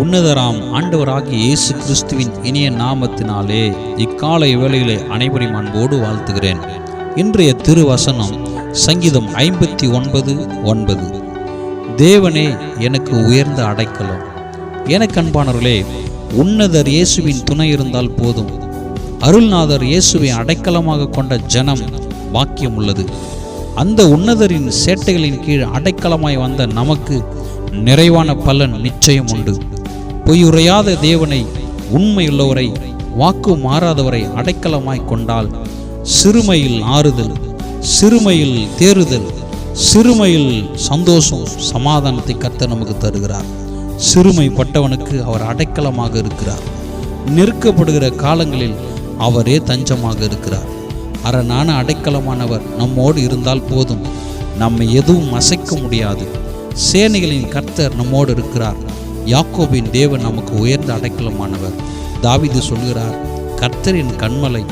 உன்னதராம் ஆண்டவராகி இயேசு கிறிஸ்துவின் இனிய நாமத்தினாலே இக்காலை வேளையிலே அனைவரையும் அன்போடு வாழ்த்துகிறேன். இன்றைய திருவசனம் சங்கீதம் ஐம்பத்தி ஒன்பது ஒன்பது. தேவனே எனக்கு உயர்ந்த அடைக்கலம். எனக்கு அன்பானவர்களே உன்னதர் இயேசுவின் துணை இருந்தால் போதும். அருள்நாதர் இயேசுவை அடைக்கலமாக கொண்ட ஜனம் வாக்கியம் உள்ளது. அந்த உன்னதரின் சேட்டைகளின் கீழ் அடைக்கலமாய் வந்த நமக்கு நிறைவான பலன் நிச்சயம் உண்டு. பொய்யுரையாத தேவனை உண்மையுள்ளவரை வாக்கு மாறாதவரை அடைக்கலமாய் கொண்டால் சிறுமையில் ஆறுதல் சிறுமையில் தேறுதல் சிறுமையில் சந்தோஷம் சமாதானத்தை கத்த நமக்கு தருகிறார். சிறுமைப்பட்டவனுக்கு அவர் அடைக்கலமாக இருக்கிறார். நெருக்கப்படுகிற காலங்களில் அவரே தஞ்சமாக இருக்கிறார். அரணான அடைக்கலமானவர் நம்மோடு இருந்தால் போதும். நம்மை எதுவும் அசைக்க முடியாது. சேனைகளின் கர்த்தர் நம்மோடு இருக்கிறார். யாக்கோபின் தேவன் நமக்கு உயர்ந்த அடைக்கலமானவர். தாவிது சொல்கிறார் கர்த்தர் என் கண்மலை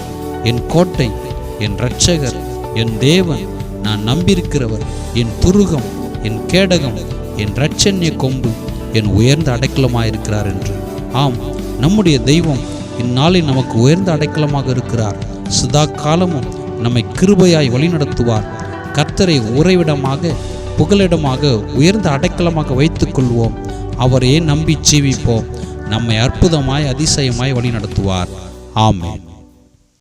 என் கோட்டை என் இரட்சகர் என் தேவன் நான் நம்பியிருக்கிறவர். என் துருகம் என் கேடகம் என் இரட்சண்ய கொம்பு என் உயர்ந்த அடைக்கலமாயிருக்கிறார் என்று. ஆம் நம்முடைய தெய்வம் இந்நாளில் நமக்கு உயர்ந்த அடைக்கலமாக இருக்கிறார். சுதா காலமும் நம்மை கிருபையாய் வழிநடத்துவார். கர்த்தரை உறைவிடமாக புகலிடமாக உயர்ந்த அடைக்கலமாக வைத்துக் கொள்வோம் அவரையே நம்பி ஜீவிப்போம். நம்மை அற்புதமாய் அதிசயமாய் வழி நடத்துவார் ஆமாம்